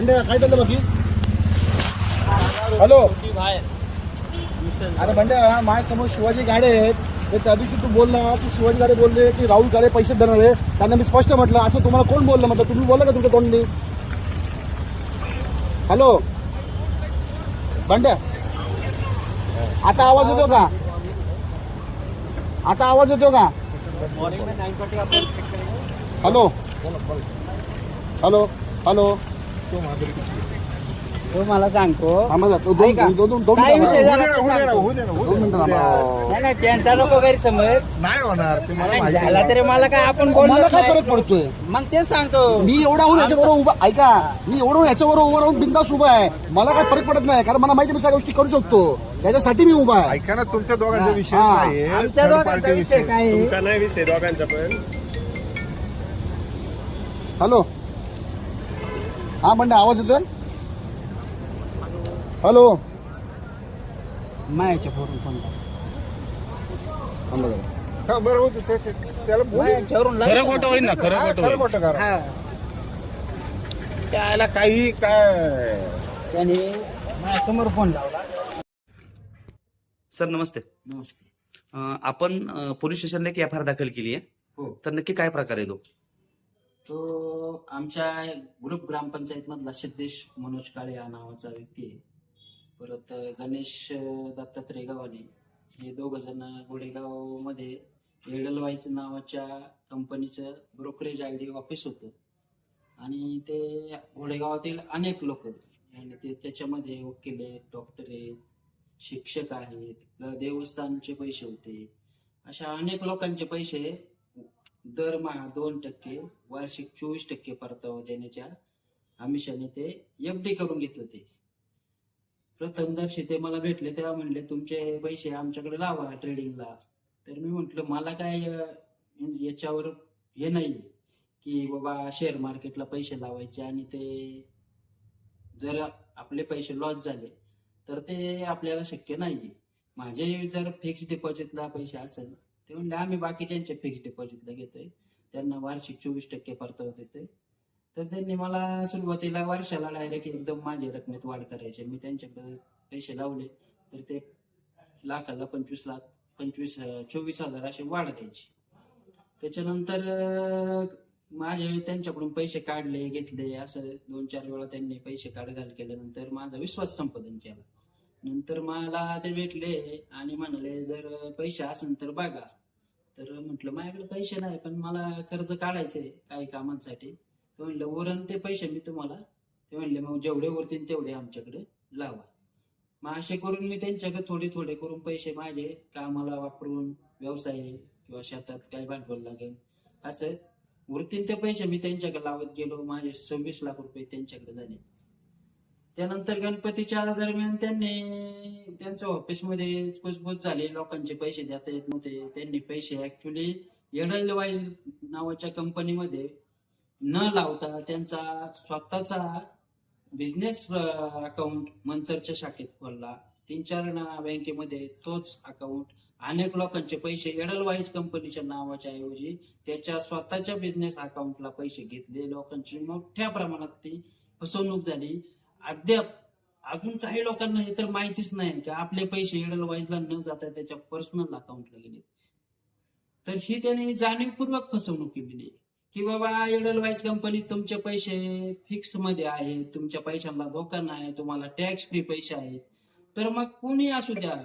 बंड्या काय चाललं बाकी? हॅलो? अरे बंड्या माझ्यासमोर शिवाजी गाडे आहेत. ते त्या दिवशी तू बोलला की शिवाजी गाडे बोलले की राहुल गाडे पैसे देणार आहे. त्यांना मी स्पष्ट म्हटलं असं तुम्हाला कोण बोललं? म्हटलं तुम्ही बोलला का तुमच्या तोंडनी? हॅलो? बंड्या आता आवाज येतो का? आता आवाज येतो का? हॅलो? हॅलो? हॅलो? तो मला सांगतो. ऐका. काय मिनिटं विषय. झाला ते सांगतो. थांबा. नाही नाही त्यांचा नको गैरसमज. नाही होणार ते मला नाही, माहिती झाला आहे. तरी मला काय आपण मला बोललो काय फरक पडतोय? मग तेच सांगतो. मी एवढा होऊन याच्याबरोबर उभा ऐका मी एवढं याच्याबरोबर उभं राहून बिंदास उभा आहे. मला काय फरक पडत नाही कारण मला माहिती आहे मी सगळ्या गोष्टी करू शकतो. त्याच्यासाठी मी उभा आहे. ऐका ना तुमच्या दोघांचा विषय हा. नाही आमच्या दोघांचा विषय काय आहे? तुमचा नाही विषय दोघांचा पण. हॅलो. हा म्हणजे आवाज येतोय? हॅलो? मायाच्या फोन फोन थांबा जरा. हा, बरं होतं त्याचे त्याला बोलू. मायाच्यावरून खरं खोटं होईल ना खरं हा, खोटं खरं होईल. खोटं करा. त्याला काही काय? त्याने फोन लावला. सर नमस्ते. नमस्ते. अं, आपण अं, पोलीस स्टेशनला एक एफ आर दाखल केली आहे. हो. तर नक्की काय प्रकार आहे तो? तो आमच्या ग्रुप ग्रामपंचायत मधला सिद्धेश मनोज काळे या नावाचा व्यक्ती आहे. परत गणेश दत्तात्रय गावाने हे दोघ जण गोडेगावमध्ये एडलवाईच नावाच्या कंपनीचं ब्रोकरेज आय डी ऑफिस होतं. आणि ते घोडेगावातील अनेक लोक आणि ते त्याच्यामध्ये वकील आहेत डॉक्टर आहेत शिक्षक आहेत देवस्थानचे पैसे होते. अशा अनेक लोकांचे पैसे दरमहा दोन टक्के वार्षिक चोवीस टक्के परतावा देण्याच्या आमिषाने ते एफ डी करून घेत होते. प्रथमदर्शी ते मला भेटले तेव्हा म्हणले तुमचे पैसे आमच्याकडे लावा ट्रेडिंगला तर मी म्हंटल मला काय याच्यावर हे नाही की बाबा शेअर मार्केटला पैसे लावायचे आणि ते जर आपले पैसे लॉस झाले तर ते आपल्याला शक्य नाही माझे जर फिक्स डिपॉझिटला पैसे असेल ते म्हणले आम्ही बाकीच्यांचे फिक्स डिपॉझिटला घेतोय. त्यांना वार्षिक चोवीस टक्के परतावा देतोय. तर त्यांनी मला सुरुवातीला वर्षाला डायरेक्ट एकदम माझ्या रकमेत वाढ करायचे. मी त्यांच्याकडे पैसे लावले तर ते लाखाला पंचवीस लाख पंचवीस चोवीस हजार असे वाढ द्यायचे. त्याच्यानंतर माझे त्यांच्याकडून पैसे काढले घेतले असं दोन चार वेळा त्यांनी पैसे काढ घाल केल्यानंतर माझा विश्वास संपादन केला. नंतर मला ते भेटले आणि म्हणाले जर पैसे असेल तर बघा. तर म्हटलं माझ्याकडे पैसे नाही पण मला कर्ज काढायचे काही कामांसाठी. ते म्हणलं वरण ते पैसे मी तुम्हाला. ते म्हणले मग जेवढे वरतील तेवढे आमच्याकडे लावा. मग असे करून मी त्यांच्याकडे थोडे थोडे करून पैसे माझे कामाला वापरून व्यवसाय किंवा शेतात काही भांडवल लागेल असं वृत्तीन ते पैसे मी त्यांच्याकडे लावत गेलो. माझे सव्वीस लाख रुपये त्यांच्याकडे झाले. त्यानंतर गणपतीच्या दरम्यान त्यांनी त्यांच्या ऑफिसमध्ये कुसबूस झाली. लोकांचे पैसे देता येत नव्हते. त्यांनी पैसे ऍक्च्युली एडलवाईज नावाच्या कंपनीमध्ये न लावता त्यांचा स्वतःचा बिझनेस अकाउंट मंचरच्या शाखेत खोलला. तीन चार बँकेमध्ये तोच अकाउंट अनेक लोकांचे पैसे एडलवाईज कंपनीच्या नावाच्या ऐवजी त्याच्या स्वतःच्या बिझनेस अकाउंटला पैसे घेतले. लोकांची मोठ्या प्रमाणात ती फसवणूक झाली. अद्याप अजून काही लोकांना हे तर माहितीच नाही की आपले पैसे एडलवाईजला न जाता त्याच्या पर्सनल अकाउंटला गेले तर ही त्याने जाणीवपूर्वक फसवणूक केलेली आहे. की बाबा एडलवाईज कंपनी तुमचे पैसे फिक्समध्ये आहेत तुमच्या पैशांना धोका नाही तुम्हाला टॅक्स फ्री पैसे आहेत. तर मग कोणी असू द्या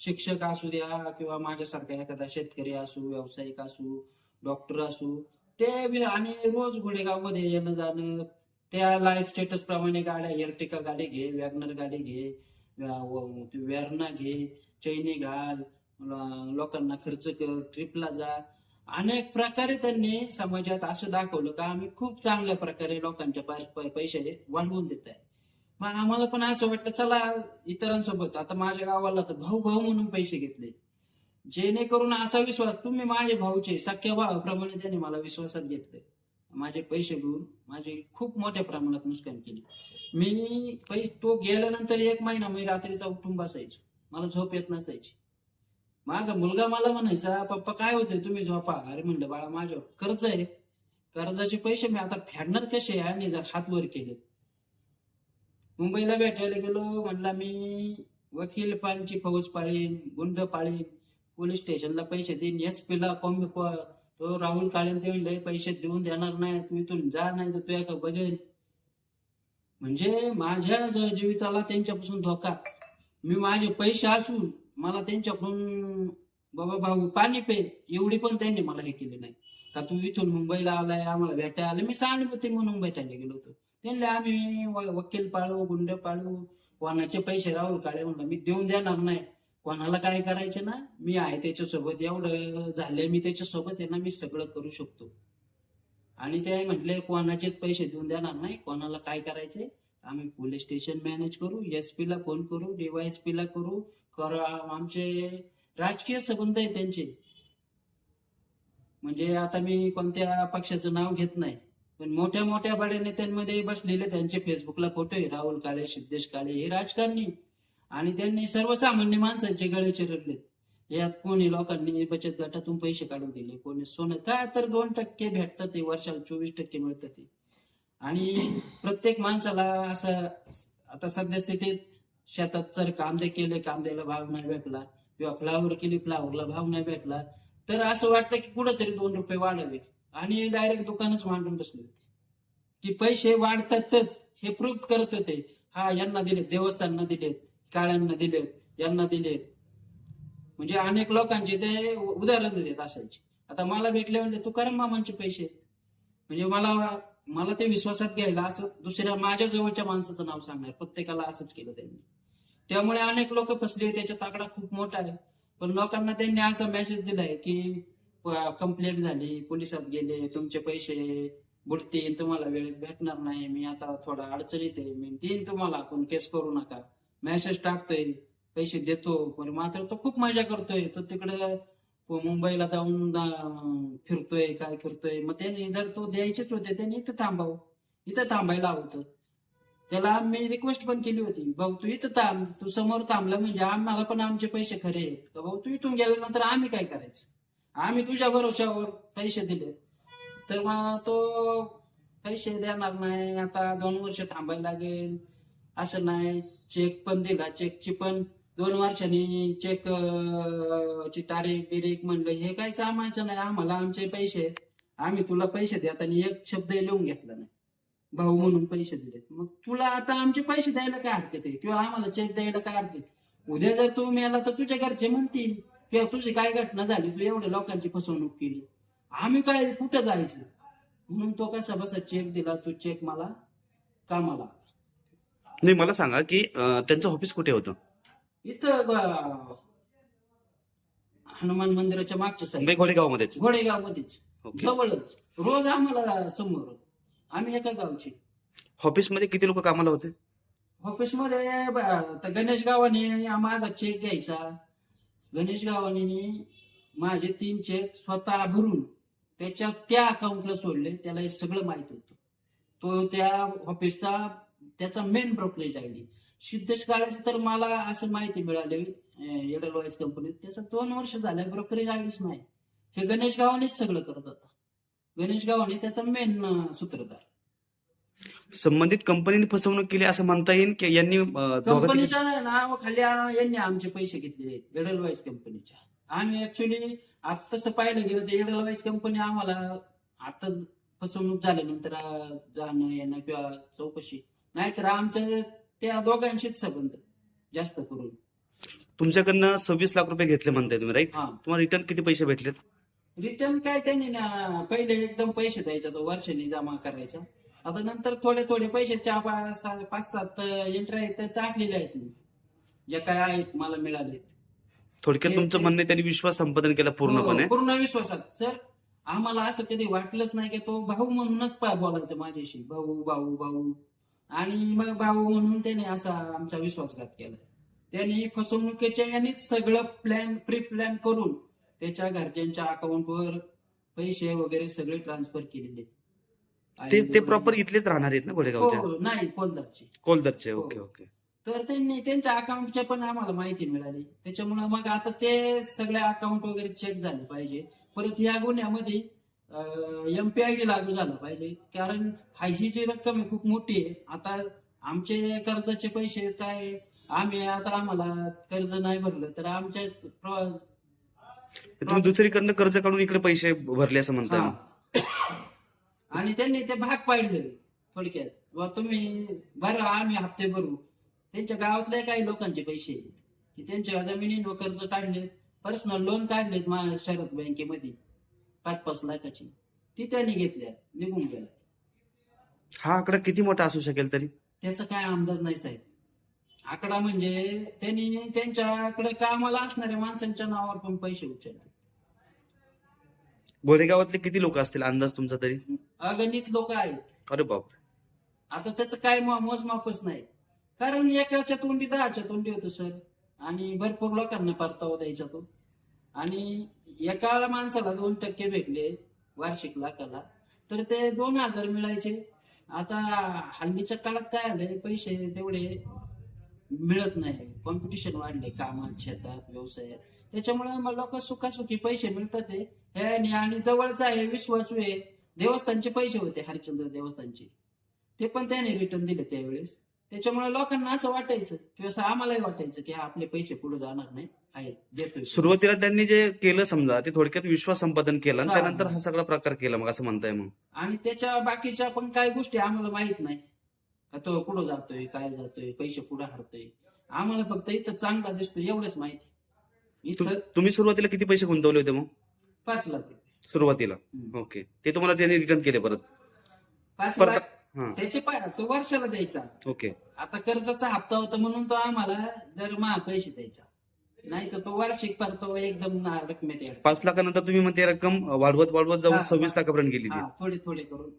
शिक्षक असू द्या किंवा माझ्यासारखा एखादा शेतकरी असू व्यावसायिक असू डॉक्टर असू ते आणि रोज घोडेगावमध्ये येणं जाणं त्या लाईफ स्टेटस प्रमाणे गाड्या एअरटेका गाडी घे वॅगनर गाडी घे वेरणा घे चैनी घाल लोकांना खर्च कर ट्रिपला जा. अनेक प्रकारे त्यांनी समाजात असं दाखवलं का आम्ही खूप चांगल्या प्रकारे लोकांच्या पैसे वाढवून देत आहे. मग आम्हाला पण असं वाटलं चला इतरांसोबत आता माझ्या गावाला तर भाऊ भाऊ म्हणून पैसे घेतले. जेणेकरून असा विश्वास तुम्ही माझे भाऊचे सख्या भावाप्रमाणे त्यांनी मला विश्वासात घेतले. माझे पैसे घेऊन माझे खूप मोठ्या प्रमाणात नुकसान केले. मी पैसे तो गेल्यानंतर एक महिना मी रात्रीचा उठून बसायचो. मला झोप येत नसायची. माझा मुलगा मला म्हणायचा पप्पा काय होते तुम्ही झोपा. अरे म्हणलं बाळा माझ्यावर कर्ज आहे. कर्जाचे पैसे मी आता फेडणार कसे आणि जर हात वर केले मुंबईला भेटायला गेलो. म्हणला मी वकील पांची फौज पाळीन गुंड पाळीन. पोलीस स्टेशनला पैसे देईन. एस पीला कॉम्बी तो राहुल काळेन म्हणले पैसे देऊन देणार नाही तुम्ही इथून जा नाही तर तुझ्या का बघेन म्हणजे माझ्या जीविताला त्यांच्यापासून धोका. मी माझे पैसे असून मला त्यांच्याकडून बाबा भाऊ पाणी पे. एवढी पण त्यांनी मला हे केले नाही. का तू इथून मुंबईला आलाय आम्हाला भेटायला आलं मी सहानुभूती म्हणून भेटायला गेलो होतो. त्यांनी आम्ही वकील पाळू गुंड पाळू वाहनाचे पैसे राहुल काळे म्हणलं मी देऊन देणार नाही. कोणाला काय करायचे ना? मी आहे त्याच्यासोबत एवढं झालं मी त्याच्यासोबत आहे ना मी सगळं करू शकतो. आणि ते म्हटले कोणाचेच पैसे देऊन देणार नाही कोणाला काय करायचे? आम्ही पोलीस स्टेशन मॅनेज करू एस पी ला फोन करू डीवायएसपी ला करू. कर आमचे राजकीय संबंध आहे त्यांचे. म्हणजे आता मी कोणत्या पक्षाचं नाव घेत नाही. पण मोठ्या मोठ्या बड्या नेत्यांमध्ये बसलेले त्यांचे फेसबुकला फोटो आहे. राहुल काळे सिद्धेश काळे हे राजकारणी. आणि त्यांनी सर्वसामान्य माणसांचे गळे चिरडलेत. यात कोणी लोकांनी बचत गटातून पैसे काढून दिले कोणी सोनं. काय तर दोन टक्के भेटतात ते वर्षाला चोवीस टक्के मिळतात ते. आणि प्रत्येक माणसाला असं आता सद्यस्थितीत शेतात जर कांदे केले कांद्याला भाव नाही भेटला किंवा फ्लावर केली फ्लावरला भाव नाही भेटला तर असं वाटतं की कुठंतरी दोन रुपये वाढावे. आणि डायरेक्ट दुकानच मांडून बसले होते. की पैसे वाढतातच हे प्रूफ करत होते हा यांना दिलेत देवस्थानना दिलेत. काळ्यांना दिलेत यांना दिलेत म्हणजे अनेक लोकांचे ते उदाहरण देत असायचे. आता मला भेटले म्हणजे तुकाराम मामांचे पैसे. म्हणजे मला मला ते विश्वासात घ्यायला असं दुसऱ्या माझ्या जवळच्या माणसाचं नाव सांगणार प्रत्येकाला असंच केलं त्यांनी. त्यामुळे अनेक लोक फसले त्याचा ताकडा खूप मोठा आहे. पण लोकांना त्यांनी असा मेसेज दिलाय की कंप्लेंट झाली पोलिसात गेले तुमचे पैसे बुडतील तुम्हाला वेळेत भेटणार नाही मी आता थोडा अडचणीत आहे मी देईन तुम्हाला आपण केस करू नका. मेसेज टाकतोय पैसे देतो पण मात्र तो खूप मजा करतोय. तो तिकडे मुंबईला जाऊन फिरतोय काय करतोय. मग त्याने जर तो द्यायचेच होते त्याने इथं थांबावं. इथं थांबायला हवं त्याला मी रिक्वेस्ट पण केली होती. भाऊ तू इथं थांब. तू समोर थांबला म्हणजे आम्हाला पण आमचे पैसे खरे आहेत. का भाऊ तू इथून गेल्यानंतर आम्ही काय करायचं? आम्ही तुझ्या भरोशावर पैसे दिले. तर मग तो पैसे देणार नाही. आता दोन वर्ष थांबायला लागेल. असं नाही. चेक पण दिला. चेकची पण दोन वर्षांनी चेक ची तारीख बिरीख म्हणलं हे काय सामायचं नाही. आम्हाला आमचे पैसे आम्ही तुला पैसे देताना एक शब्द लिहून घेतला नाही. भाऊ म्हणून पैसे दिले मग तुला आता आमचे पैसे द्यायला काय हरकत आहे? किंवा आम्हाला चेक द्यायला काय हरकत उद्या जर तू मेला तर तुझ्या घरचे म्हणतील. किंवा तुझी काय घटना झाली? तू एवढ्या लोकांची फसवणूक केली. आम्ही काय कुठं जायचं? म्हणून तो कसा बसा चेक दिला. तो चेक मला कामाला नाही मला सांगा की अं, त्यांचं ऑफिस कुठे होतं? इथं हनुमान मंदिराच्या मागच्या साईड मुंबई घोडेगावमध्येच. घोडेगाव मध्येच ओके. जवळच. रोज आम्हाला समोर. आम्ही एका गावचे. ऑफिसमध्ये किती लोक कामाला होते? ऑफिसमध्ये ब- आता गणेश गावाने माझा चेक घ्यायचा. गणेश गावाने माझे तीन चेक स्वतः भरून त्याच्या त्या अकाउंटला सोडले. त्याला हे सगळं माहीत होतं. तो त्या ऑफिसचा त्याचा main brokerage I D. Siddhesh काळेचं तर मला असं माहिती मिळाली एडलवाईज कंपनीत त्याचं दोन वर्ष झालं ब्रोकरेज आयडीच नाही. हे गणेश गावानेच सगळं करत होता. गणेश गावाने त्याचा मेन सूत्रधार. संबंधित कंपनीने फसवणूक केली असं म्हणता येईल की यांनी कंपनीच्या नावाखाली यांनी आमचे पैसे घेतलेले आहेत एडलवाईज कंपनीच्या आम्ही ऍक्च्युली आता तसं पाहिलं गेलं तर एडलवाईज कंपनी आम्हाला आता फसवणूक झाल्यानंतर जाणं येणं किंवा चौकशी नाहीतर आमच्या त्या दोघांशीच संबंध जास्त करून. तुमच्याकडनं सव्वीस लाख रुपये घेतले म्हणताय तुम्ही राईट हा. तुम्हाला रिटर्न किती पैसे भेटलेत? रिटर्न काय त्यांनी ना पहिले एकदम पैसे द्यायचा तो वर्षांनी जमा करायचा. आता नंतर थोडे थोडे पैसे चार पाच सहा- पाच सात एंट्री आहेत त्या टाकलेल्या आहेत मी. ज्या काय आहेत मला मिळालेत. थोडक्यात तुमचं म्हणणं आहे, त्यांनी विश्वास संपादन केला पूर्णपणे. हो, पूर्ण विश्वासात. सर आम्हाला असं कधी वाटलंच नाही की तो भाऊ म्हणूनच पा बोलायचं माझ्याशी. भाऊ भाऊ भाऊ. आणि मग भाऊ म्हणून त्याने असा आमचा विश्वासघात केला. त्यांनी फसवणुकीच्या यांनीच सगळं प्लॅन प्री प्लॅन करून त्याच्या घरच्यांच्या अकाउंटवर पैसे वगैरे सगळे ट्रान्सफर केलेले. ते ते प्रॉपर इथलेच राहणार आहेत ना घोडेगावच्या हो नाही कोलदारचे. कोलदरचे हो. Okay okay. तर त्यांनी त्यांच्या अकाउंटच्या पण आम्हाला माहिती मिळाली. त्याच्यामुळे मग आता ते सगळे अकाउंट वगैरे चेक झाले पाहिजे. परत या गुन्ह्यामध्ये एमपीआयडी लागू झाला पाहिजे. कारण हा ही जी रक्कम खूप मोठी आहे. आता आमचे कर्जाचे पैसे काय आम्ही आता आम्हाला कर्ज नाही भरलं तर आमच्या तुम्ही दुसरीकडनं कर्ज काढून इकडे पैसे भरले असं म्हणताय हा. आणि त्यांनी ते भाग पाडले थोडक्यात. व तुम्ही भरा आम्ही हप्ते भरू. त्यांच्या गावातल्या काही लोकांचे पैसे की त्यांच्या जमिनींवर कर्ज काढलेत पर्सनल लोन काढलेत मा- शरद बँकेमध्ये. पाच पाच लाखाची. ती त्यांनी घेतल्या निघून गेल्या हा आकडा किती मोठा असू शकेल तरी? त्याचा काय अंदाज नाही साहेब. आकडा म्हणजे त्यांनी त्यांच्याकडे कामाला असणाऱ्या माणसांच्या नावावर पण पैसे उचलले. गोरेगावातले किती लोक असतील? अंदाज तुमचा तरी? अगणित लोक आहेत. अरे बाप आता त्याचं काय मो- मोजमापच नाही. कारण एकाच्या तोंडी दहाच्या तोंडी होतो सर. आणि भरपूर लोकांना परतावा द्यायचा तो. आणि एका माणसाला दोन टक्के भेटले वार्षिक लाखाला तर ते दोन हजार मिळायचे. आता हल्लीच्या काळात काय आलंय पैसे तेवढे मिळत नाही. कॉम्पिटिशन वाढले कामात शेतात व्यवसायात. त्याच्यामुळे मग लोक सुखासुखी पैसे मिळतात ते ह्याने आणि जवळचा आहे विश्वासू आहे. देवस्थानचे पैसे होते हरिश्चंद्र देवस्थानचे. ते पण त्याने रिटर्न दिले त्यावेळेस. त्याच्यामुळे लोकांना असं वाटायचं किंवा असं आम्हालाही वाटायचं की हा आपले पैसे पुढे जाणार नाही आहेत देतोय. सुरुवातीला त्यांनी जे केलं समजा ते थोडक्यात विश्वास संपादन केलं आणि हा. त्यानंतर हा सगळा प्रकार केला मग असं म्हणताय मग. आणि त्याच्या बाकीच्या पण काही गोष्टी आम्हाला माहीत नाही. का तो कुठं जातोय काय जातोय पैसे कुठं हरतोय. आम्हाला फक्त इथं चांगला दिसतोय एवढंच माहिती. तुम- इथं तुम्ही सुरुवातीला किती पैसे गुंतवले होते मग? पाच लाख रुपये. सुरुवातीला. हम्म. ओके. ते तुम्हाला त्यांनी रिटर्न केले परत. पाच परत- लाख त्याचे तो वर्षाला द्यायचा. ओके. आता कर्जाचा हप्ता होता म्हणून तो आम्हाला दरमहा पैसे द्यायचा. नाही तर तो वार्षिक परतावा एकदम रकमेत येणार. पाच लाखानंतर तुम्ही मग ते रक्कम वाढवत वाढवत जाऊन हा, सव्वीस हा. लाखापर्यंत गेली ती. हा थोडे थोडे करून.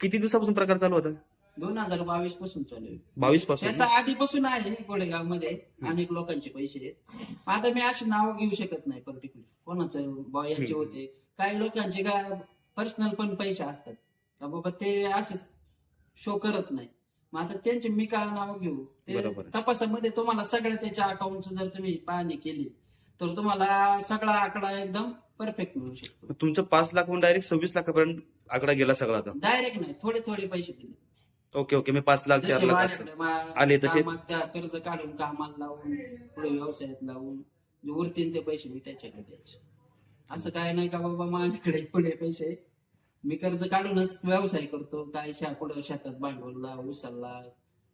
किती दिवसापासून प्रकार चालू होता? दोन हजार बावीसपासून चालू आहे. बावीसपासून त्याचा आधीपासून आहे गोडेगावमध्ये अनेक लोकांचे पैसे आहेत. आता मी अशी नाव घेऊ शकत नाही पर्टिक्युलर. कोणाचं बा याचे हम्म. होते. काही लोकांचे काय पर्सनल पण पैसे असतात. का बाबा ते असे शो करत नाही. मग आता त्यांचे मी काय नाव घेऊ? ते बरोबर. तपासामध्ये तुम्हाला सगळ्या त्याच्या अकाउंटचं जर तुम्ही पाहणी केली तर तुम्हाला सगळा आकडा एकदम परफेक्ट मिळू शकतो. तुमचं पाच लाखहून डायरेक्ट सव्वीस लाखापर्यंत आकडा गेला सगळा आता? डायरेक्ट नाही थोडे थोडे पैसे दिले. Okay okay. मी पाच लाख चार जसे लाख असं. माझ्याकडे मा- आले तसे? कामात त्या कर्ज काढून कामाला लावून पुढे व्यवसायात लावून जे उरतील ते पैसे मी त्याच्याकडे द्यायचे. असं काय नाही का बाबा माझ्याकडे पुढे पैसे मी कर्ज काढूनच व्यवसाय करतो. काय शा पुढे शेतात भांडवलला उसाला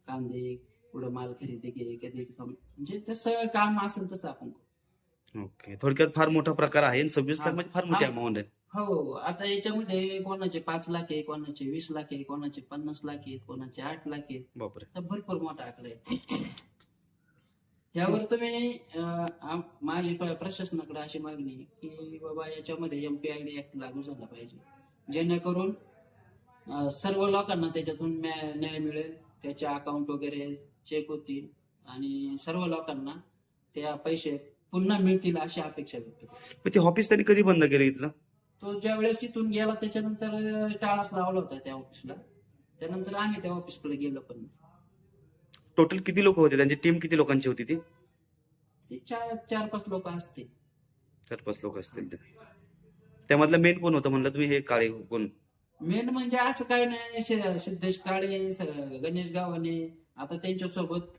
कांदे पुढे माल खरेदी घे कधी म्हणजे जसं काम असेल तसं आपण करू ओके. थोडक्यात फार मोठा प्रकार आहे सव्वीस लाख. म्हणजे फार मोठी. अमाऊंट आहे. हो आता याच्यामध्ये कोणाचे पाच लाख आहे कोणाचे वीस लाख आहे कोणाचे पन्नास लाख आहेत कोणाचे आठ लाख आहेत. भरपूर मोठा आकडा आहे. यावर तुम्ही माझी प्र- प्रशासनाकडे अशी मागणी की बाबा याच्यामध्ये एमपीआयडी ऍक्ट लागू झाला पाहिजे. जेणेकरून सर्व लोकांना त्याच्यातून न्याय मिळेल. त्याचे अकाउंट वगैरे चेक होतील आणि सर्व लोकांना त्या पैसे पुन्हा मिळतील अशी अपेक्षा व्यक्त करतो. पण ते ऑफिस त्यांनी कधी बंद केलं इथलं? तो ज्या वेळेस इथून गेला त्याच्यानंतर टाळाच लावला होता त्या ऑफिसला त्यानंतर आम्ही त्या ऑफिसकडे गेलो पण नाही. टोटल किती लोक होते? त्यांची टीम किती लोकांची होती ती? ते चार चार पाच लोक असतील. चार पाच लोक असतील ते. त्यामधला मेन कोण होतं म्हणलं तुम्ही? हे काळे कोण? मेन म्हणजे असं काही नाही. शे- सिद्धेश काळे स- गणेश गावाने आता त्यांच्यासोबत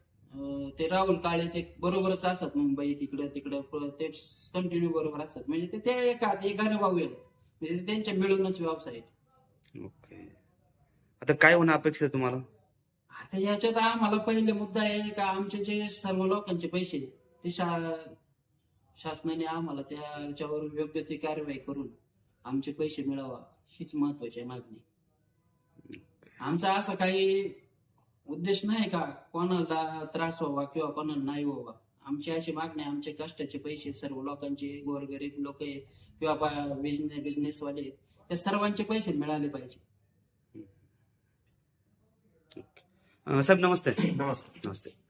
ते राहुल काळे ते बरोबरच असतात मुंबई तिकडे तिकडे. प- ते कंटिन्यू बरोबर असतात. म्हणजे ते- ते एका ते घरभाऊ आहेत. म्हणजे ते त्यांच्या मिळूनच व्यवसाय आहेत. ओके. आता काय होणं अपेक्षित आहे तुम्हाला? आता याच्यात आम्हाला पहिले मुद्दा आहे का आमचे जे सर्व लोकांचे पैसे ते शा- शासनाने आम्हाला त्याच्यावर योग्य ती कारवाई करून आमचे पैसे मिळावा हीच महत्वाची आहे मागणी. आमचा असा काही उद्देश नाही का? कोणाला त्रास व्हावा किंवा कोणाला नाही व्हावा. आमची अशी मागणी आहे, आमचे कष्टाचे पैसे सर्व लोकांचे गोरगरीब लोक आहेत किंवा बिझनेस बिझनेसवाले आहेत त्या सर्वांचे पैसे मिळाले पाहिजे. साहेब नमस्ते. नमस्ते. नमस्ते.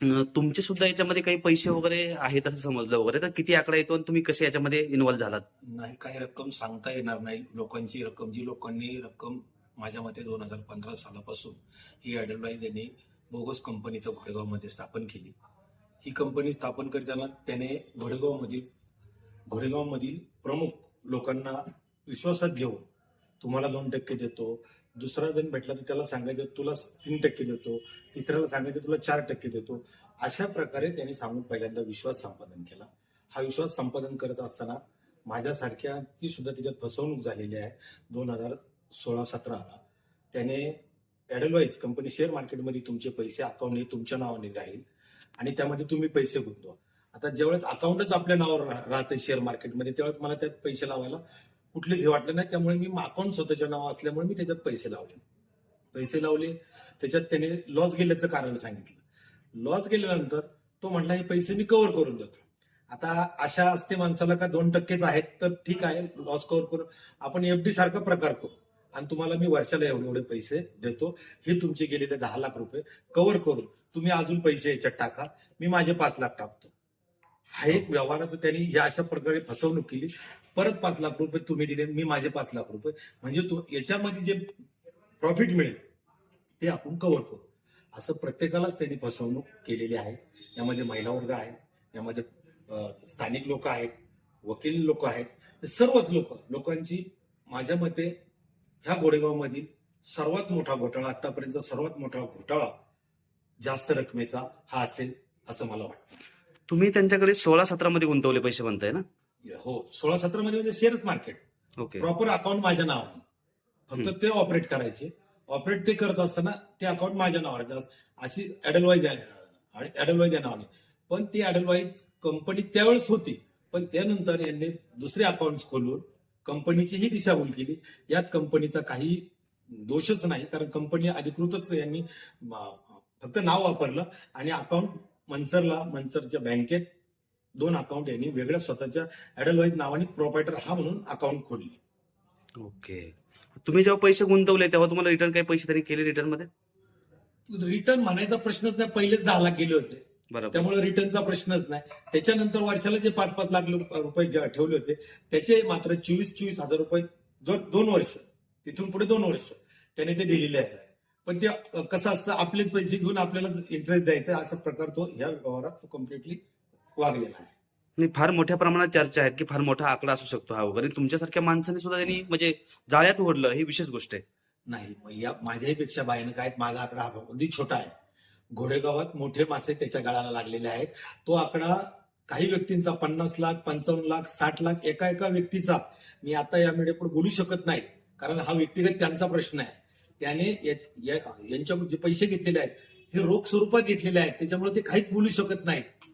तुमचे सुद्धा याच्यामध्ये काही पैसे वगैरे आहेत असं समजलं वगैरे. तर किती आकडा येतो आणि तुम्ही कसे याच्यामध्ये इन्व्हॉल्व्ह झालात? नाही काही रक्कम सांगता येणार नाही. लोकांची रक्कम जी लोकांनी रक्कम माझ्या मते दोन हजार पंधरा सालापासून ही ॲडलवाईज यांनी बोगस कंपनी इथं घोडेगावमध्ये स्थापन केली. ही कंपनी स्थापन करताना त्याने घोडेगावमधील घोडेगावमधील प्रमुख लोकांना विश्वासात घेऊन तुम्हाला दोन टक्के देतो दुसरा जण भेटला तर त्याला सांगायचं तुला तीन टक्के देतो तिसऱ्याला सांगायचं तुला चार टक्के देतो. अशा प्रकारे त्यांनी सांगून पहिल्यांदा विश्वास संपादन केला. हा विश्वास संपादन करत असताना माझ्यासारख्या ती सुद्धा त्याच्यात फसवणूक झालेली आहे. दोन हजार सोळा सतराला त्याने ॲडलवाईज कंपनी शेअर मार्केटमध्ये तुमचे पैसे अकाउंट हे तुमच्या नावाने राहील आणि त्यामध्ये तुम्ही पैसे गुंतवा. आता ज्यावेळेस अकाउंटच आपल्या नावावर राहते शेअर मार्केटमध्ये त्यावेळेस मला त्यात पैसे लावायला कुठलेच हे वाटलं नाही. त्यामुळे मी अकाउंट स्वतःच्या नाव असल्यामुळे मी त्याच्यात पैसे लावले. पैसे लावले. त्याच्यात त्याने लॉस गेल्याचं कारण सांगितलं. लॉस गेल्यानंतर तो म्हणला हे पैसे मी कव्हर करून देतो. आता अशा असते माणसाला का दोन टक्केच आहेत तर ठीक आहे लॉस कव्हर करून आपण एफडी सारखा प्रकार करू. आणि तुम्हाला मी वर्षाला एवढे एवढे पैसे देतो. हे तुमचे गेलेले दहा लाख रुपये कव्हर करून तुम्ही अजून पैसे याच्यात टाका. मी माझे पाच लाख टाकतो. हा एक व्यवहाराचं त्यांनी या अशा प्रकारे फसवणूक केली. परत पाच लाख रुपये तुम्ही दिले मी माझे पाच लाख रुपये. म्हणजे तो याच्यामध्ये जे प्रॉफिट मिळेल ते आपण कव्हर करू. असं प्रत्येकालाच त्यांनी फसवणूक केलेली आहे. यामध्ये महिला वर्ग आहे यामध्ये स्थानिक लोक आहेत वकील लोक आहेत. हे सर्वच लोक लोकांची माझ्या मते ह्या गोरेगावमधील सर्वात मोठा घोटाळा आतापर्यंत सर्वात मोठा घोटाळा जास्त रकमेचा हा असेल असं मला वाटतं. तुम्ही त्यांच्याकडे सोळा सतरा मध्ये गुंतवले पैसे म्हणताय ना? हो. सोळा सतरा मध्ये म्हणजे शेअरच मार्केट ओके प्रॉपर अकाउंट माझ्या नावाने. फक्त ते ऑपरेट करायचे. ऑपरेट ते करत असताना ते अकाउंट माझ्या नावावर. अशी ऍडलवाईज ऍडलवाईज या नावाने. पण ती ऍडलवाईज कंपनी त्यावेळेस होती. पण त्यानंतर यांनी दुसरे अकाउंट खोलून कंपनीचीही दिशाभूल केली. यात कंपनीचा काही दोषच नाही. कारण कंपनी अधिकृतच यांनी फक्त नाव वापरलं आणि अकाउंट मनसरला मनसरच्या बँकेत दोन अकाउंट यांनी वेगळ्या स्वतःच्या ऍडलवाईज नावानेच प्रोपायटर हा म्हणून अकाउंट खोलले. ओके. तुम्ही जेव्हा पैसे गुंतवले तेव्हा तुम्हाला रिटर्न काही पैसे त्यांनी केले रिटर्नमध्ये? रिटर्न म्हणायचा प्रश्नच नाही पहिलेच दहा लाख गेले होते. बरोबर. त्यामुळे रिटर्नचा प्रश्नच नाही. त्याच्यानंतर वर्षाला जे पाच पाच लाख रुपये ठेवले होते त्याचे मात्र चोवीस चोवीस हजार रुपये दोन वर्ष तिथून पुढे दोन वर्ष त्याने ते दिलेले आहेत. पण ते कसं असतं आपलेच पैसे घेऊन आपल्याला इंटरेस्ट द्यायचा असा प्रकार तो या व्यवहारात तो कम्प्लिटली वागलेला आहे. नाही फार मोठ्या प्रमाणात चर्चा आहेत की फार मोठा आकडा असू शकतो हा वगैरे. तुमच्यासारख्या माणसाने सुद्धा त्यांनी म्हणजे जाळ्यात ओढलं ही विशेष गोष्ट आहे. नाही या माझ्याही पेक्षा भयानक आहेत माझा आकडा हा अगदी छोटा आहे. घोडेगावात मोठे मासे त्याच्या गळाला लागलेले आहेत. तो आकडा काही व्यक्तींचा पन्नास लाख पंचावन्न लाख साठ लाख एका एका व्यक्तीचा मी आता या मीडियापुढे बोलू शकत नाही. कारण हा व्यक्तिगत त्यांचा प्रश्न आहे. त्याने यांच्याकडून जे पैसे घेतलेले आहेत हे रोख स्वरूपात घेतलेले आहेत त्याच्यामुळे ते काहीच बोलू शकत नाहीत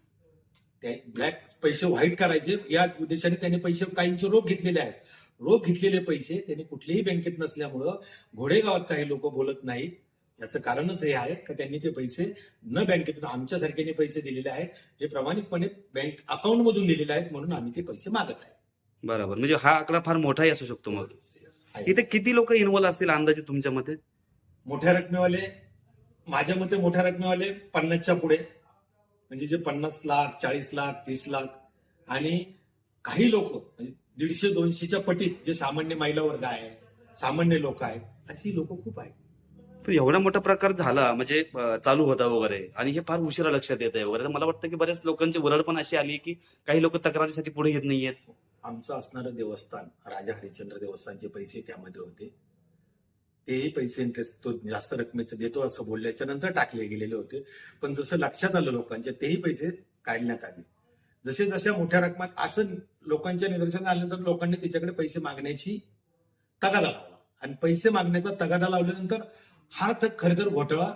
ते ब्लॅक पैसे व्हाईट करायचे या उद्देशाने त्यांनी पैसे काहींचे रोख घेतलेले आहेत. रोख घेतलेले पैसे त्यांनी कुठल्याही बँकेत नसल्यामुळं घोडेगावात काही लोक बोलत नाहीत. याचं कारणच हे आहे का त्यांनी ते पैसे न बँकेतून आमच्यासारख्याने पैसे दिलेले आहेत हे प्रामाणिकपणे बँक अकाउंट मधून दिलेले आहेत म्हणून आम्ही ते पैसे मागत आहे. बरोबर. म्हणजे हा आकडा फार मोठाही असू शकतो मग. आहे. इथे किती लोक इन्व्हॉल्व असतील अंदाजे तुमच्या मते? मोठ्या रकमेवाले माझ्या मते मोठ्या रकमेवाले पन्नासच्या पुढे. म्हणजे जे पन्नास लाख चाळीस लाख तीस लाख आणि काही लोक म्हणजे दीडशे दोनशेच्या पटीत जे सामान्य महिला वर्ग आहे सामान्य लोक आहेत अशी लोक खूप आहेत. पण एवढा मोठा प्रकार झाला म्हणजे चालू होता वगैरे आणि हे फार उशिरा लक्षात येत आहे वगैरे मला वाटतं की बऱ्याच लोकांची वरड पण अशी आली की काही लोक तक्रारीसाठी पुढे येत नाहीयेत. आमचं असणारं देवस्थान राजा हरिश्चंद्र देवस्थानचे पैसे त्यामध्ये होते. तेही पैसे इंटरेस्ट तो जास्त रकमेचं देतो असं बोलल्याच्या नंतर टाकले गेलेले होते. पण जसं लक्षात आलं लोकांच्या तेही पैसे काढण्यात आले. जसे जशा मोठ्या रकमात असं लोकांच्या निदर्शनात आल्यानंतर लोकांनी त्याच्याकडे पैसे मागण्याची तगादा लावला. आणि पैसे मागण्याचा तगादा लावल्यानंतर हा तर खरं तर घोटाळा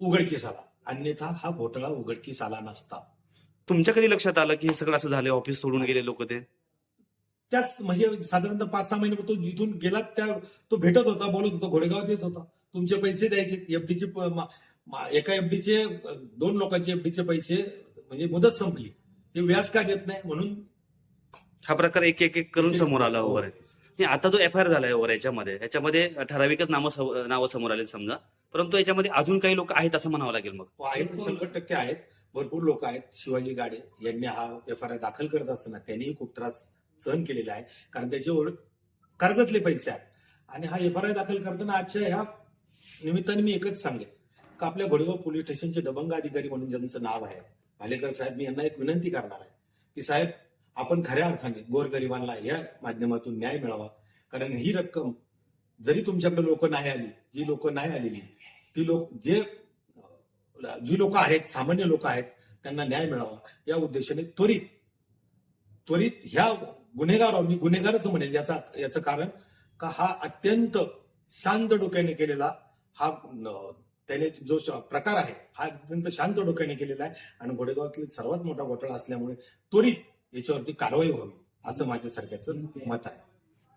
उघडकीस आला अन्यथा हा घोटाळा उघडकीस आला नसता. तुमच्या कधी लक्षात आलं की हे सगळं असं झालं ऑफिस सोडून गेले लोक ते? त्याच म्हणजे साधारणतः पाच सहा महिने तो जिथून गेला त्या तो भेटत होता बोलत होता घोडेगावात येत होता. तुमचे पैसे द्यायचे एफडीचे एका एफडीचे दोन लोकांचे एफडीचे पैसे म्हणजे मुदत संपली. हे व्याज का देत नाही म्हणून हा प्रकार एक एक एक करून समोर आला वगैरे नाही, आता जो एफ आय आर झालाय वगैरे याच्यामध्ये. याच्यामध्ये ठराविकच नावं नावं समोर आले समजा. परंतु याच्यामध्ये अजून काही लोक आहेत असं म्हणावं लागेल मग. आहेत शंभर टक्के आहेत. भरपूर लोक आहेत. शिवाजी गाडे यांनी हा एफ आय आर दाखल करत असताना त्यांनीही खूप त्रास सहन केलेला आहे. कारण त्याच्यावर कर्जातले पैसे आहेत. आणि हा एफ आय दाखल करताना आजच्या ह्या निमित्ताने मी एकच सांगेन. का आपल्या घोडेगाव पोलीस स्टेशनचे दबंग अधिकारी म्हणून ज्यांचं नाव आहे भालेकर साहेब मी यांना एक विनंती करणार आहे की साहेब आपण खऱ्या अर्थाने गोरगरिबांना या माध्यमातून न्याय मिळावा. कारण ही रक्कम जरी तुमच्याकडे लोक नाही आली जी लोक नाही आलेली ती लोक जे जी लोक आहेत सामान्य लोक आहेत त्यांना न्याय मिळावा. या उद्देशाने त्वरित त्वरित ह्या गुन्हेगार मी गुन्हेगारच म्हणेल याचा याचं कारण का हा अत्यंत शांत डोक्याने केलेला हा त्याने जो प्रकार आहे हा अत्यंत शांत डोक्याने केलेला आहे. आणि घोडेगावातला सर्वात मोठा घोटाळा असल्यामुळे त्वरित याच्यावरती कारवाई व्हावी असं माझ्या सरकारचं मत आहे.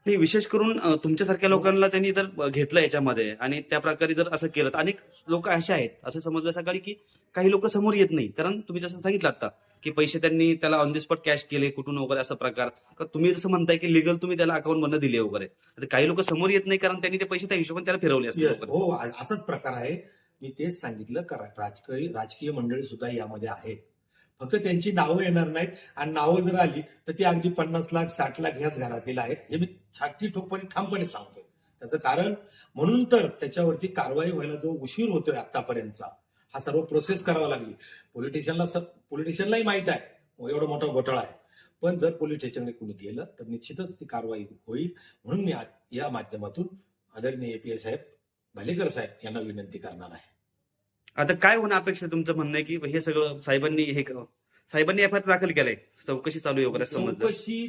ते विशेष करून तुमच्यासारख्या लोकांना त्यांनी जर घेतलं याच्यामध्ये आणि त्या प्रकारे जर असं केलं तर अनेक लोक असे आहेत असं समजलं सकाळी की काही लोक समोर येत नाही. कारण तुम्ही जसं सांगितलं आता की पैसे त्यांनी त्याला ऑन दी स्पॉट कॅश केले कुठून वगैरे असा प्रकार. का तुम्ही जसं म्हणताय की लिगल तुम्ही त्याला अकाउंट मधनं दिले वगैरे. काही लोक समोर येत नाही कारण त्यांनी ते पैसे त्या हिशोबाने त्याला फिरवले असते. हो असाच प्रकार आहे. मी तेच सांगितलं राजकीय राजकीय मंडळी सुद्धा यामध्ये आहेत. फक्त त्यांची नावं येणार नाहीत. आणि नावं जर आली तर ती अगदी पन्नास लाख साठ लाख ह्याच घरातील आहेत. हे मी छाती ठोकपणे ठामपणे सांगतोय. त्याचं कारण म्हणून तर त्याच्यावरती कारवाई व्हायला जो उशीर होतोय आतापर्यंतचा हा सर्व प्रोसेस करावा लागली. पोलिटिशियनला पोलिटिशियनलाही माहीत आहे. एवढा मोठा घोटाळा आहे. पण जर पोलीस स्टेशनने कुणी गेलं तर निश्चितच ती कारवाई होईल. म्हणून मी या माध्यमातून आदरणीय एपीएस साहेब भालेकर साहेब यांना विनंती करणार आहे. आता काय होणं अपेक्षा आहे तुमचं म्हणणं आहे की हे सगळं साहेबांनी हे साहेबांनी एफ आय दाखल केलाय. चौकशी चालू आहे वगैरे चौकशी.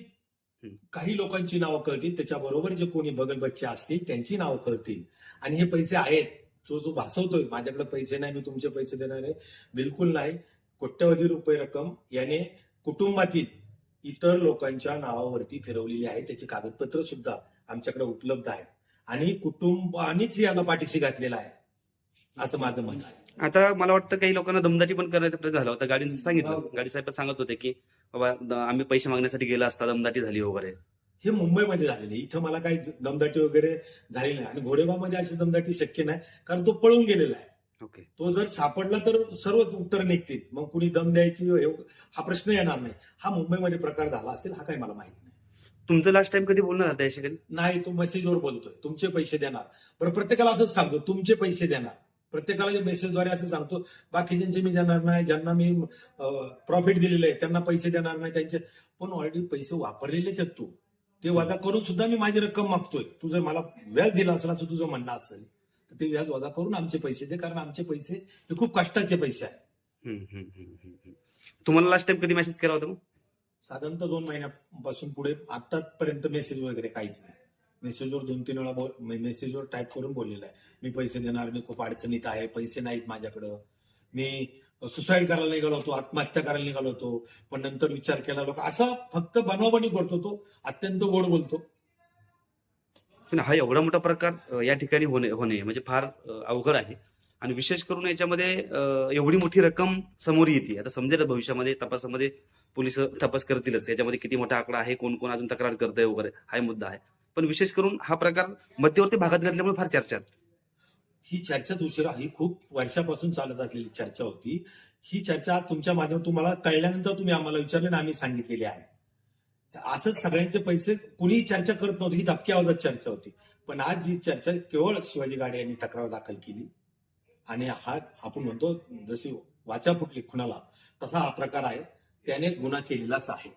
काही लोकांची नावं कळतील. त्याच्याबरोबर जे कोणी बगल बच्चे असतील त्यांची नावं कळतील. आणि हे पैसे आहेत. जो जो भासवतोय माझ्याकडे पैसे नाही मी तुमचे पैसे देणार आहे. बिलकुल नाही. कोट्यवधी रुपये रक्कम याने कुटुंबातील इतर लोकांच्या नावावरती फिरवलेली आहे. त्याची कागदपत्र सुद्धा आमच्याकडे उपलब्ध आहेत. आणि कुटुंबानीच याला पाठीशी घातलेला आहे असं माझं म्हणणं आहे. आता मला वाटतं काही लोकांना दमदाटी पण करण्याचा प्रयत्न झाला होता. गाडीनं सांगितलं. गाडी साहेब सांगत होते की बाबा आम्ही पैसे मागण्यासाठी गेला असता दमदाटी झाली वगैरे. हे मुंबईमध्ये झालेले. इथं मला काही दमदाटी वगैरे झाली नाही. आणि घोडेगावमध्ये अशी दमदाटी शक्य नाही कारण तो पळून गेलेला आहे. ओके. तो जर सापडला तर सर्वच उत्तर निघतील. मग कुणी दम द्यायची हे- हा प्रश्न येणार नाही. हा मुंबईमध्ये प्रकार झाला असेल हा काही मला माहीत नाही. तुमचं लास्ट टाइम कधी बोलणं झालं याशी कधी नाही तो मेसेजवर बोलतोय. तुमचे पैसे देणार. बरं प्रत्येकाला असंच सांगतो तुमचे पैसे देणार. प्रत्येकाला जे मेसेजद्वारे असं सांगतो बाकीच्यांचे मी देणार नाही ज्यांना मी प्रॉफिट दिलेलं आहे त्यांना पैसे देणार नाही त्यांचे पण ऑलरेडी पैसे वापरलेलेच आहेत तू. ते वजा करून सुद्धा मी माझी रक्कम मागतोय. तू जर मला व्याज दिला असेल असं तुझं म्हणणं असेल तर ते व्याज वजा करून आमचे पैसे दे कारण आमचे पैसे हे खूप कष्टाचे पैसे आहेत. हम्म. तुम्हाला लास्ट टाइम कधी मेसेज केला होता मग? साधारणतः दोन महिन्यापासून पुढे आतापर्यंत मेसेज वगैरे काहीच नाही. मेसेजवर दोन तीन वेळा मेसेजवर टाईप करून बोललेला आहे. मी पैसे देणार मी खूप अडचणीत आहे पैसे नाहीत माझ्याकडं. मी सुसाईड करायला निघालो होतो आत्महत्या करायला निघालो होतो. पण नंतर विचार केला लोक असा फक्त बनवाबनी करतो तो अत्यंत गोड बोलतो. पण हा एवढा मोठा प्रकार या ठिकाणी होणे होणे म्हणजे फार अवघड आहे. आणि विशेष करून याच्यामध्ये एवढी मोठी रक्कम समोर येते. आता समजेल भविष्यामध्ये तपासामध्ये पोलीस तपास करतीलच. याच्यामध्ये किती मोठा आकडा आहे कोण कोण अजून तक्रार करतंय वगैरे हा मुद्दा आहे. पण विशेष करून हा प्रकार मध्यवर्ती भागात घडल्यामुळे फार चर्चा आहे. ही चर्चाच उशिरा ही खूप वर्षापासून चालत असलेली चर्चा होती. ही चर्चा आज तुमच्या माध्यमातून तुम्हाला कळल्यानंतर तुम्ही आम्हाला विचारले आणि आम्ही सांगितलेली आहे. असंच सगळ्यांचे पैसे कुणीही चर्चा करत नव्हती. ही धपक्या आवाजात चर्चा होती. पण आज जी चर्चा केवळ शिवाजी गाडे यांनी तक्रार दाखल केली. आणि हा आपण म्हणतो जशी वाचा फुटली खुणाला तसा हा प्रकार आहे. त्याने गुन्हा केलेलाच आहे.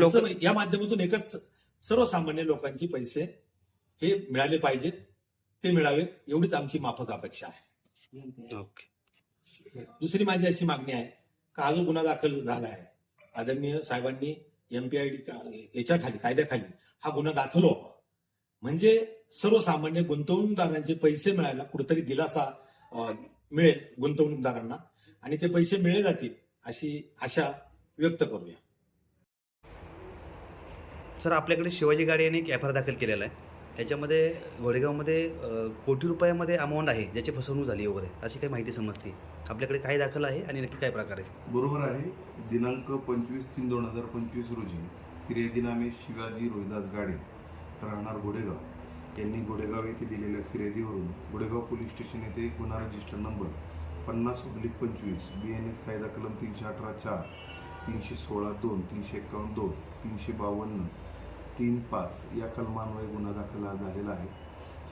लोक- या माध्यमातून एकच सर्वसामान्य लोकांची पैसे हे मिळाले पाहिजेत. ते मिळावे एवढीच आमची माफक अपेक्षा आहे. ओके. दुसरी माझी अशी मागणी आहे का हा जो गुन्हा दाखल झाला आहे? आदरणीय साहेबांनी एमपीआयडी याच्या खाली कायद्याखाली हा गुन्हा दाखल व्हावा. म्हणजे सर्वसामान्य गुंतवणूकदारांचे पैसे मिळायला कुठेतरी दिलासा मिळेल गुंतवणूकदारांना आणि ते पैसे मिळले जातील अशी आशा व्यक्त करूया. सर आपल्याकडे शिवाजी गाडे यांनी एक एफ आर दाखल केलेला आहे. त्याच्यामध्ये घोडेगावमध्ये कोटी रुपयामध्ये अमाऊंट आहे ज्याची फसवणूक झाली वगैरे अशी काही माहिती समजते. आपल्याकडे काय दाखल आहे आणि नक्की काय प्रकार आहे? बरोबर आहे. दिनांक पंचवीस तीन दोन हजार पंचवीस रोजी फिर्यादीनामे शिवाजी रोहिदास गाडे राहणार घोडेगाव यांनी घोडेगाव येथे दिलेल्या फिर्यादीवरून घोडेगाव पोलीस स्टेशन येथे गुन्हा रजिस्टर नंबर पन्नास ऑब्लिक पंचवीस बी एन एस कायदा कलम तीनशे अठरा चार तीनशे सोळा दोन तीनशे एकावन्न दोन तीनशे बावन्न तीन पाच या कलमान्वये गुन्हा दाखल झालेला आहे.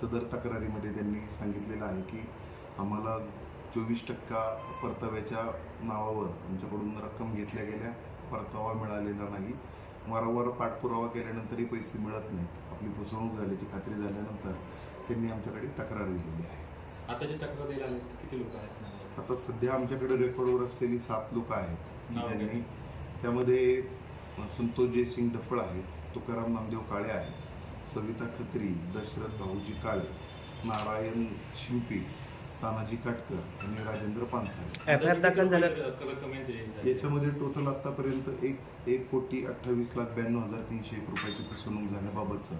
सदर तक्रारीमध्ये त्यांनी सांगितलेलं आहे की आम्हाला चोवीस टक्का परताव्याच्या नावावर आमच्याकडून रक्कम घेतल्या गेल्या परतावा मिळालेला नाही. वारंवार पाठपुरावा केल्यानंतरही पैसे मिळत नाहीत. आपली फसवणूक झाल्याची खात्री झाल्यानंतर त्यांनी आमच्याकडे तक्रार दिलेली आहे. आता जे तक्रार द्यायला आले किती लोक आहेत आता सध्या आमच्याकडे रेकॉर्डवर असलेली सात लोक आहेत. त्यामध्ये संतोष जयसिंग डफळ आहेत. तुकाराम नामदेव काळे आहेत. सविता खत्री दशरथ भाऊजी काळे नारायण शिंपी तानाजी काटकर आणि राजेंद्र पानसाळे. दाखल झाली? याच्यामध्ये टोटल आतापर्यंत एक एक कोटी अठ्ठावीस लाख ब्याण्णव हजार तीनशे एक रुपयाची फसवणूक झाल्याबाबतचं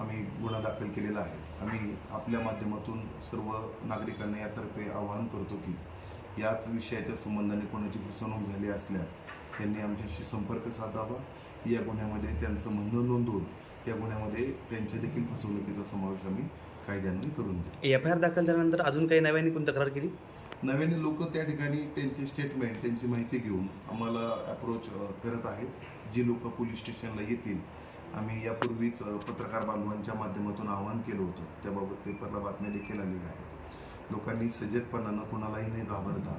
आम्ही गुन्हा दाखल केलेला आहे. आम्ही आपल्या माध्यमातून सर्व नागरिकांना यातर्फे आवाहन करतो की याच विषयाच्या संबंधाने कोणाची फसवणूक झाली असल्यास त्यांनी आमच्याशी संपर्क साधावा. या गुन्ह्यामध्ये त्यांचं म्हणणं नोंदवून या गुन्ह्यामध्ये त्यांच्या देखील फसवणुकीचा समावेश आम्ही कायद्यान्वये करून देऊ. एफ आय आर दाखल झाल्यानंतर अजून काही नव्याने कोण तक्रार केली? नव्याने लोक त्या ठिकाणी त्यांचे स्टेटमेंट त्यांची माहिती घेऊन आम्हाला अप्रोच करत आहेत. जी लोक पोलीस स्टेशनला येतील आम्ही यापूर्वीच पत्रकार बांधवांच्या माध्यमातून आवाहन केलं होतं. त्याबाबत पेपरला बातम्या देखील आलेल्या आहेत. लोकांनी सजगपणानं कुणालाही न घाबरता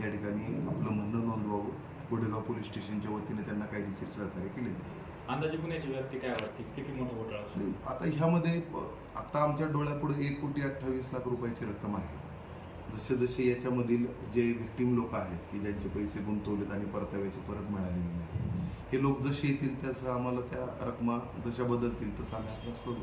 या ठिकाणी आपलं म्हणणं नोंदवावं. गोडेगाव पोलीस स्टेशनच्या वतीने त्यांना कायदेशीर सहकार्य केले आहे अंदाजे गुन्ह्याची व्याप्ती काय वाटते? किती मोठा घोटाळा आता ह्यामध्ये आता आमच्या डोळ्यापुढे एक कोटी अठ्ठावीस लाख रुपयाची रक्कम आहे. जसे जसे याच्यामधील जे व्हिक्टीम लोक आहेत की ज्यांचे पैसे गुंतवलेत आणि परताव्याची परत मिळालेली नाही. हे लोक जसे येतील त्याचं आम्हाला त्या रकमा जशा बदलतील तसं आम्ही आपल्यास करू